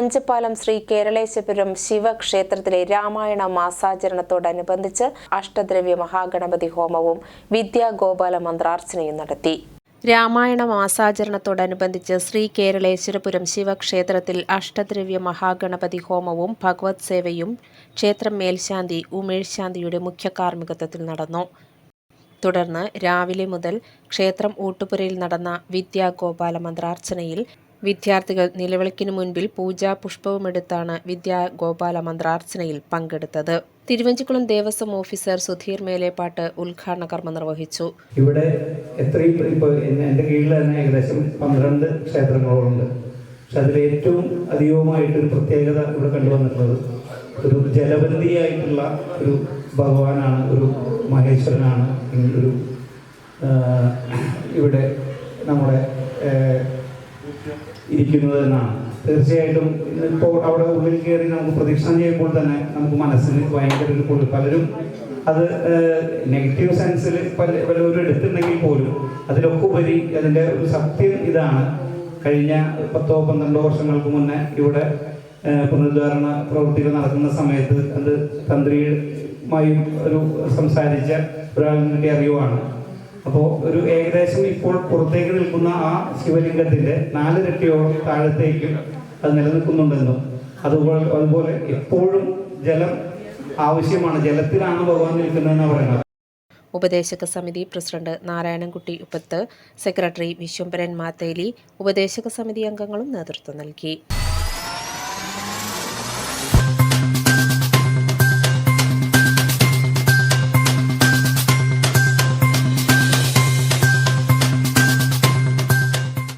അഞ്ചപ്പാലം ശ്രീ കേരളേശ്വരം ശിവക്ഷേത്രത്തിലെ രാമായണ മാസാചരണത്തോടനുബന്ധിച്ച് അഷ്ടദ്രവ്യ മഹാഗണപതി ഹോമവും വിദ്യാഗോപാല മന്ത്രാർച്ചനയും നടത്തി. രാമായണ മാസാചരണത്തോടനുബന്ധിച്ച് ശ്രീ കേരളേശ്വരപുരം ശിവക്ഷേത്രത്തിൽ അഷ്ടദ്രവ്യ മഹാഗണപതി ഹോമവും ഭഗവത് സേവയും ക്ഷേത്രം മേൽശാന്തി ഉമേഷ് ശാന്തിയുടെ മുഖ്യ കാർമ്മികത്വത്തിൽ നടന്നു. തുടർന്ന് രാവിലെ മുതൽ ക്ഷേത്രം ഊട്ടുപുരയിൽ നടന്ന വിദ്യാഗോപാല മന്ത്രാർച്ചനയിൽ വിദ്യാർത്ഥികൾ നിലവിളക്കിനു മുൻപിൽ പൂജാ പുഷ്പവുമെടുത്താണ് വിദ്യാഗോപാല മന്ത്രാർച്ചനയിൽ പങ്കെടുത്തത്. തിരുവഞ്ചിക്കുളം ദേവസ്വം ഓഫീസർ സുധീർ മേലേപ്പാട്ട് ഉദ്ഘാടന കർമ്മം നിർവഹിച്ചു. ഇവിടെ എത്രയും എന്റെ കീഴിൽ തന്നെ ഏകദേശം പന്ത്രണ്ട് ക്ഷേത്രങ്ങളുണ്ട്. പക്ഷെ അതിൽ ഏറ്റവും അധികമായിട്ടൊരു പ്രത്യേകത ഇവിടെ കണ്ടുവന്നിട്ടുള്ളത്. ഒരു ജലബന്ധിയായിട്ടുള്ള ഒരു ഭഗവാനാണ് ഒരു മഹേശ്വരനാണ്. ഒരു ഇവിടെ നമ്മുടെ ഇരിക്കുന്നത് എന്നാണ് തീർച്ചയായിട്ടും ഇപ്പോൾ അവിടെ ഉള്ളിൽ കയറി നമുക്ക് പ്രദക്ഷിണം ചെയ്യുമ്പോൾ തന്നെ നമുക്ക് മനസ്സിന് ഭയങ്കര ഒരു കുളിർ പലരും അത് നെഗറ്റീവ് സെൻസിൽ പല പലരും എടുത്തിട്ടുണ്ടെങ്കിൽ പോലും അതിലൊക്കെ ഉപരി അതിന്റെ ഒരു സത്യം ഇതാണ്. കഴിഞ്ഞ പത്തോ പന്ത്രണ്ടോ വർഷങ്ങൾക്ക് മുന്നേ ഇവിടെ പുനരുദ്ധാരണ പ്രവൃത്തികൾ നടക്കുന്ന സമയത്ത് അത് തന്ത്രിയുമായും ഒരു സംസാരിച്ച ഒരാളിന്റെ അറിവാണ് അപ്പോൾ ഒരു ഏകദേശം ഇപ്പോൾ പുറത്തേക്ക് നിൽക്കുന്ന ആ ശിവലിംഗത്തിന്റെ നാലിരട്ടിയോളം താഴത്തേക്കും അത് നിലനിൽക്കുന്നുണ്ടെന്നും അതുപോലെ അതുപോലെ എപ്പോഴും ജലം ആവശ്യമാണ്. ജലത്തിലാണ് ഭഗവാൻ നിൽക്കുന്നതെന്ന് പറയുന്നത്. ഉപദേശക സമിതി പ്രസിഡന്റ് നാരായണൻകുട്ടി ഉപ്പത്ത് സെക്രട്ടറി വിശ്വംഭരൻ മാത്തേലി ഉപദേശക സമിതി അംഗങ്ങളും നേതൃത്വം നൽകി.